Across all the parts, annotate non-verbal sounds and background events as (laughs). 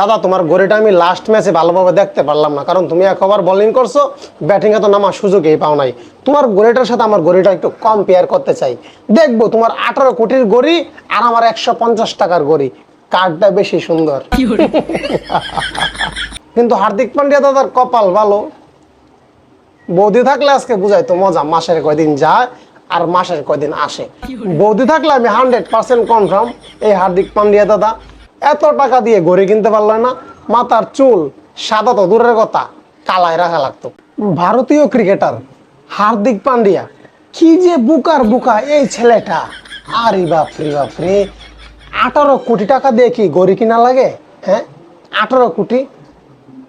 দাদা তোমার গড়িটা আমি লাস্ট ম্যাচে ভালোভাবে দেখতে পারলাম না। কারণ তুমি এক ওভার বোলিং করছ ব্যাটিং এ তো নামার সুযোগই পাও নাই। তোমার গড়িটার সাথে আমার গড়িটা একটু কম্পেয়ার করতে চাই। দেখব তোমার আঠারো কোটির গড়ি আর আমার একশো পঞ্চাশ টাকার গড়ি কার্ডটা বেশি সুন্দর। কিন্তু হার্দিক পান্ডিয়া দাদার কপাল ভালো। বৌদি থাকলে আজকে বুঝাই তো মজা মাসের কয়দিন যায় আর মাসের কয়দিন আসে। বৌদি থাকলে আমি হান্ড্রেড পার্সেন্ট কনফার্ম এই হার্দিক পান্ডিয়া দাদা। এত টাকা দিয়ে গড়ি কিনতে পারল না, মাথার চুল সাদা তো দূরের কথা, কালায় রাখা লাগতো। ভারতীয় ক্রিকেটার হার্দিক পান্ডিয়া, কি যে বুকার বুকা এই ছেলেটা। আরে বাপরে বাপরে, আঠারো কোটি টাকা দিয়ে কি গড়ি কিনা লাগে? হ্যাঁ? আঠারো কোটি?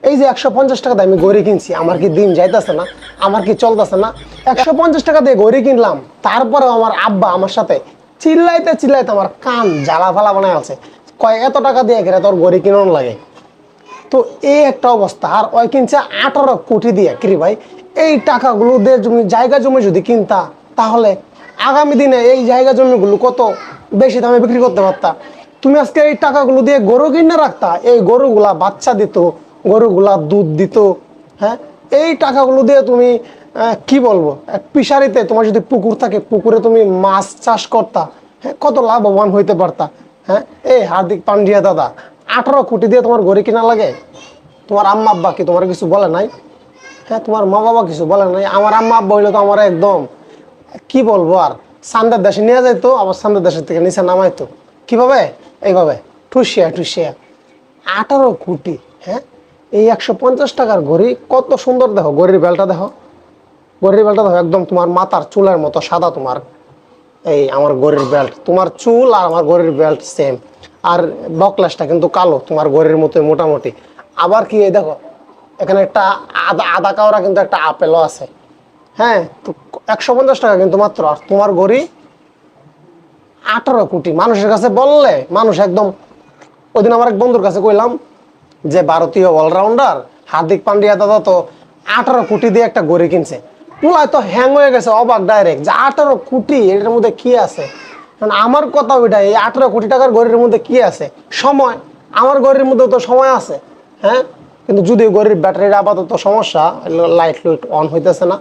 এই যে একশো পঞ্চাশ টাকা দিয়ে আমি গড়ি কিনছি, আমার কি দিন যাইতেছে না? আমার কি চলতেছে না? একশো পঞ্চাশ টাকা দিয়ে গড়ি কিনলাম, তারপরেও আমার আব্বা আমার সাথে চিল্লাইতে চিল্লাইতে আমার কান জ্বালা ফালা বানায় আছে কয়, এত টাকা দিয়ে গেলে তোর গড়ি কিনুন লাগে? তো এই একটা অবস্থা। আর ওই কিনছে আঠারো কোটি দিয়ে। কিরি ভাই, এই টাকাগুলো দিয়ে জমি জায়গা জমি যদি কিনতা, তাহলে আগামী দিনে এই জায়গা জমিগুলো কত বেশি দামে বিক্রি করতে পারতা? তুমি আজকে এই টাকাগুলো দিয়ে গরু কিনে রাখতা, এই গরুগুলা বাচ্চা দিত, গরুগুলা দুধ দিত হ্যাঁ? এই টাকাগুলো দিয়ে তুমি কি বলব? পিসারিতে তোমার যদি পুকুর থাকে, পুকুরে তুমি মাছ চাষ করতা হ্যাঁ কত লাভবান হইতে পারতা। হ্যাঁ? এই হার্দিক পান্ডিয়া দাদা, আঠারো কোটি দিয়ে তোমার গড়ি কিনা লাগে? তোমার আম্মা আব্বা কি তোমার কিছু বলে নাই? হ্যাঁ তোমার মা বাবা কিছু বলে নাই? আমার আম্মা আব্বা হইলে তো আমার একদম, কি বলব আর? সান্দের দেশে নিয়ে যাইতো, আবার সান্দের দেশের থেকে নিচে নামাইতো। কীভাবে? এইভাবে। ঠুসিয়া ঠুসিয়া। আঠারো কোটি হ্যাঁ? এই একশো পঞ্চাশ টাকার ঘড়ি, কত সুন্দর দেখো, ঘড়ির বেলটা দেখো। ঘড়ির বেলটা দেখো, একদম তোমার মাথার চুলের মতো সাদা তোমার। এই আমার গড়ির বেল্ট তোমার চুল আর আমার গড়ির বেল্ট সেম আর বকলাসটা কিন্তু কালো, তোমার গড়ির মতোই মোটামুটি। আবার কি এই দেখো, এখানে একটা আদা আদা কাওড়া কিন্তু একটা আপেলও আছে। হ্যাঁ তো একশো পঞ্চাশ টাকা কিন্তু মাত্র। আর তোমার গড়ি আঠারো কোটি। মানুষের কাছে বললে, মানুষ একদম ওইদিন আমার এক বন্ধুর কাছে কইলাম যে, ভারতীয় অলরাউন্ডার হার্দিক পান্ডিয়া দাদা তো আঠারো কোটি দিয়ে একটা গড়ি কিনছে। পুলায় তো হ্যাং হয়ে গেছে, অবাক ডাইরেক্ট যে আঠারো কোটি, এটার মধ্যে কি আছে? কারণ আমার কথা ওইটা এই আঠারো কোটি টাকার গড়ির মধ্যে কি আছে? সময়। আমার গড়ির মধ্যে তো সময় আছে হ্যাঁ? কিন্তু যদি গড়ির ব্যাটারির আপাতত সমস্যা লাইট লুইট অন হইতেছে না।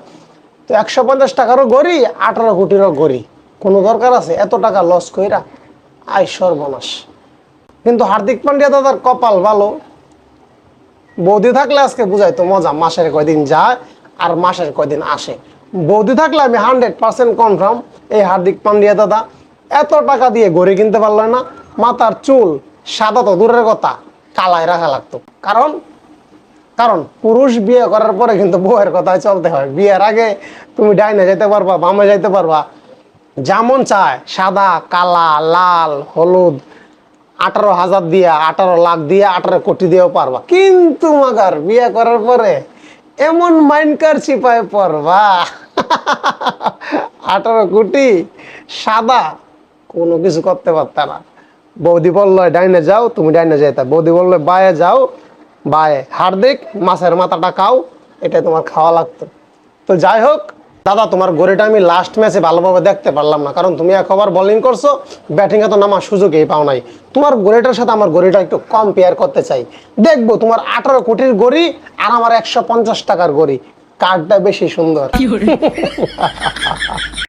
তো একশো পঞ্চাশ টাকারও গড়ি আঠারো কোটিরও গড়ি কোনো দরকার আছে? এত টাকা লস কইরা? আয় সর্বনাশ। কিন্তু হার্দিক পান্ডিয়া দাদার কপাল ভালো। বৌদি থাকলে আজকে বুঝাই তো মজা, মাসের কয়দিন যায় আর মাসের কয়দিন আসে। বৌদি থাকলে আমি হান্ড্রেড পার্সেন্ট কনফার্ম এই হার্দিক পান্ডিয়া দাদা, এত টাকা দিয়ে গড়ি কিনতে পারল না, মাথার চুল সাদা তো দূরের কথা, কালায় রাখা লাগতো। কারণ কারণ পুরুষ বিয়ে করার পরে কিন্তু বউয়ের কথায় চলতে হয়। বিয়ের আগে তুমি ডাইনে যেতে পারবা, বামে যাইতে পারবা। যেমন চায়, সাদা, কালা, লাল, হলুদ, আঠারো হাজার দিয়া, আঠারো লাখ দিয়ে, আঠারো কোটি দিয়েও পারবা। কিন্তু মাগার, বিয়ে করার পরে এমন মাইনকার চিপায় পড়বা। আঠারো কোটি সাদা, কোনো কিছু করতে পারত না। বৌদি বলল, ডাইনে যাও, তুমি ডাইনে যাইতা। বৌদি বলল, বায়ে যাও, বায়ে। হার্দিক, মাছের মাথাটা খাও এটা তোমার খাওয়া লাগতো। তো যাই হোক দাদা তোমার গড়িটা আমি লাস্ট ম্যাচে ভালোভাবে দেখতে পারলাম না। কারণ তুমি একবার ওভার বোলিং করছ ব্যাটিংয়ে তো নামার সুযোগই পাও নাই। তোমার গড়িটার সাথে আমার গড়িটা একটু কম্পেয়ার করতে চাই। দেখব তোমার আঠারো কোটির গড়ি আর আমার একশো পঞ্চাশ টাকার গড়ি কার্ডটা বেশি সুন্দর। (laughs)